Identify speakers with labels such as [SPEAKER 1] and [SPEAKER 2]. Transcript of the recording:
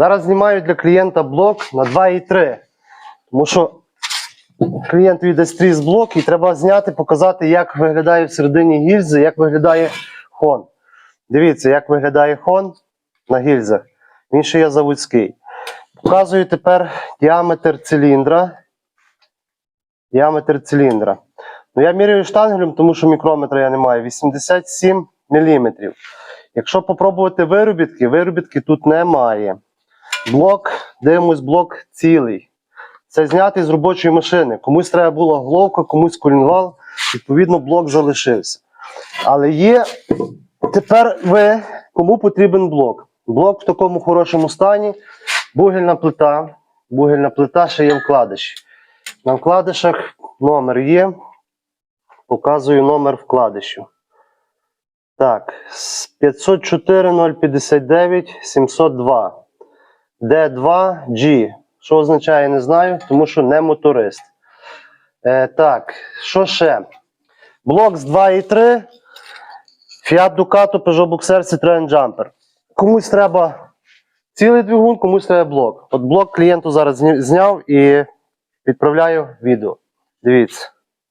[SPEAKER 1] Зараз знімаю для клієнта блок на 2,3. Тому що клієнт віддасть тріс блок і треба зняти, показати, як виглядає всередині гільзи, як виглядає хон. Дивіться, як виглядає хон на гільзах. Він ще є заводський. Показую тепер діаметр циліндра. Діаметр циліндра. Ну, я міряю штангелем, тому що мікрометра я не маю. 87 мм. Якщо попробувати виробітки, виробітки тут немає. Блок, дивимось, блок цілий. Це знятий з робочої машини. Комусь треба була головка, комусь колінвал, відповідно, блок залишився. Але є тепер ви, кому потрібен блок. Блок в такому хорошому стані, бугельна плита. Бугельна плита ще є вкладиші. На вкладишах номер є. Показую номер вкладишів. Так, з 504 059 702. D2G. Що означає, не знаю, тому що не моторист. Е, так, що ще? Блок з 2.3. Fiat Ducato Peugeot Boxer Citroen Jumper. Комусь треба цілий двигун, комусь треба блок. От блок клієнту зараз зняв і відправляю відео. Дивіться.